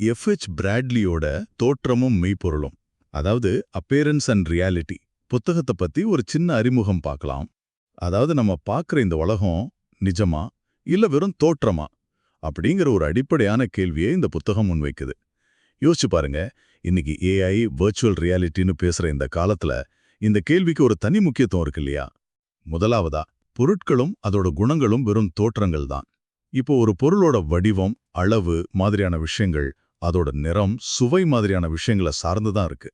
FH பிராட்லியோட தோற்றமும் மெய்ப்பொருளும் அதாவது appearance and reality புத்தகத்தை பத்தி ஒரு சின்ன அறிமுகம் பார்க்கலாம். அதாவது நம்ம பார்க்குற இந்த உலகம் நிஜமா இல்ல வெறும் தோற்றமா அப்படிங்கிற ஒரு அடிப்படையான கேள்வியை இந்த புத்தகம் முன்வைக்குது யோசிச்சு பாருங்க இன்னைக்கு ஏஐ வர்ச்சுவல் ரியாலிட்டின்னு பேசுற இந்த காலத்துல இந்த கேள்விக்கு ஒரு தனி முக்கியத்துவம் இருக்கு இல்லையா? முதலாவதா பொருட்களும் அதோட குணங்களும் வெறும் தோற்றங்கள் தான். இப்போ ஒரு பொருளோட வடிவம் அளவு மாதிரியான விஷயங்கள் அதோட நிறம் சுவை மாதிரியான விஷயங்களை சார்ந்து தான் இருக்கு.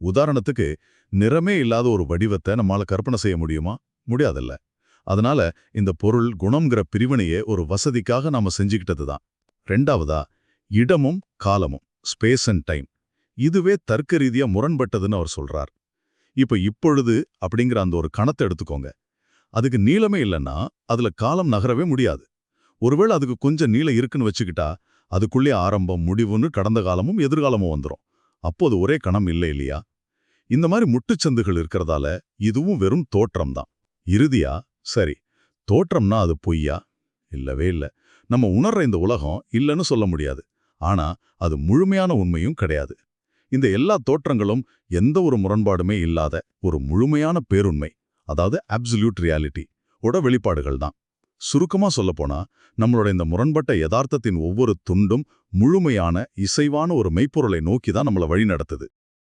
உதாரணத்துக்கு நிறமே இல்லாத ஒரு வடிவத்தை நம்மால கற்பனை செய்ய முடியுமா? முடியாதில்ல. அதனால இந்த பொருள் குணம்ங்கிற பிரிவினையே ஒரு வசதிக்காக நாம செஞ்சுக்கிட்டது தான். ரெண்டாவதா இடமும் காலமும் ஸ்பேஸ் அண்ட் டைம் இதுவே தர்க்க ரீதியா முரண்பட்டதுன்னு அவர் சொல்றார். இப்ப இப்பொழுது அப்படிங்கிற அந்த ஒரு கணத்தை எடுத்துக்கோங்க. அதுக்கு நீளமே இல்லைன்னா அதுல காலம் நகரவே முடியாது. ஒருவேளை அதுக்கு கொஞ்சம் நீளம் இருக்குன்னு வச்சுக்கிட்டா அதுக்குள்ளே ஆரம்பம் முடிவுன்னு கடந்த காலமும் எதிர்காலமும் வந்துரும். அப்போது ஒரே கணம் இல்லை இல்லையா? இந்த மாதிரி முட்டுச்சந்துகள் இருக்கிறதால இதுவும் வெறும் தோற்றம் தான் இறுதியா? சரி. தோற்றம்னா அது பொய்யா? இல்லவே இல்ல. நம்ம உணர்ற இந்த உலகம் இல்லைன்னு சொல்ல முடியாது. ஆனா அது முழுமையான உண்மையும் கிடையாது. இந்த எல்லா தோற்றங்களும் எந்த ஒரு முரண்பாடுமே இல்லாத ஒரு முழுமையான பேருண்மை அதாவது அப்சல்யூட் ரியாலிட்டி ஓட வெளிப்பாடுகள் தான் சுருக்கமா சொல்லப்போனா நம்மளோட இந்த முரண்பட்ட யதார்த்தத்தின் ஒவ்வொரு துண்டும் முழுமையான இசைவான ஒரு மெய்ப்பொருளை நோக்கி தான் நம்மளை வழி நடத்துது